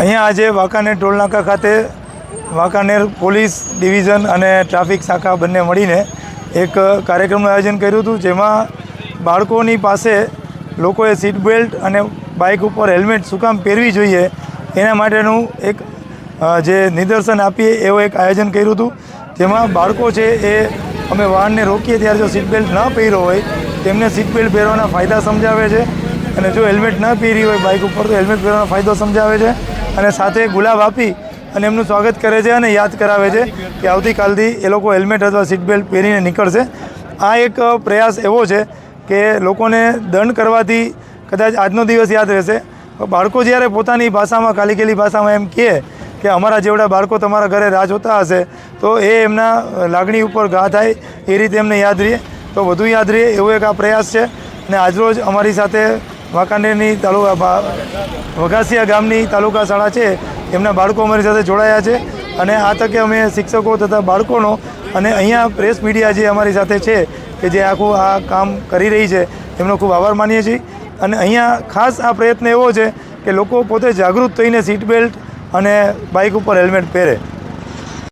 અહીંયા આજે વાંકાનેર ટોલનાકા ખાતે વાંકાનેર પોલીસ ડિવિઝન અને ટ્રાફિક શાખા બંને મળીને એક કાર્યક્રમનું આયોજન કર્યું હતું, જેમાં બાળકોની પાસે લોકોએ સીટ બેલ્ટ અને બાઇક ઉપર હેલ્મેટ શું કામ પહેરવી જોઈએ. એના માટેનું એક જે નિદર્શન આપીએ એવું એક આયોજન કર્યું હતું, જેમાં બાળકો છે એ અમે વાહનને રોકીએ ત્યારે જો સીટ બેલ્ટ ન પહેર્યો હોય, તેમને સીટ બેલ્ટ પહેરવાના ફાયદા સમજાવે છે. અને જો હેલ્મેટ ન પહેરી હોય બાઇક ઉપર, તો હેલ્મેટ પહેરવાનો ફાયદો સમજાવે છે. અને સાથે ગુલાબ આપી અને એમનું સ્વાગત કરે છે અને યાદ કરાવે છે કે આવતીકાલથી એ લોકો હેલ્મેટ અથવા સીટ બેલ્ટ પહેરીને નીકળશે. આ એક પ્રયાસ એવો છે કે લોકોને દંડ કરવાથી કદાચ આજનો દિવસ યાદ રહેશે. બાળકો જ્યારે પોતાની ભાષામાં, કાલિકેલી ભાષામાં એમ કહે કે અમારા જેવડા બાળકો તમારા ઘરે રાહ જોતા હશે, તો એ એમના લાગણી ઉપર ઘા થાય, એ રીતે એમને યાદ રહે તો વધુ યાદ રહે એવો એક આ પ્રયાસ છે. અને આજરોજ અમારી સાથે વાંકાનેરની તાલુકા વઘાસિયા ગામની તાલુકા શાળા છે. એમના બાળકો અમારી સાથે જોડાયા છે અને આ તકે અમે શિક્ષકો તથા બાળકોનો અને અહીંયા પ્રેસ મીડિયા જે અમારી સાથે છે કે જે આખું આ કામ કરી રહી છે, એમનો ખૂબ આભાર માનીએ છીએ. અને અહીંયા ખાસ આ પ્રયત્ન એવો છે કે લોકો પોતે જાગૃત થઈને સીટ બેલ્ટ અને બાઇક ઉપર હેલ્મેટ પહેરે.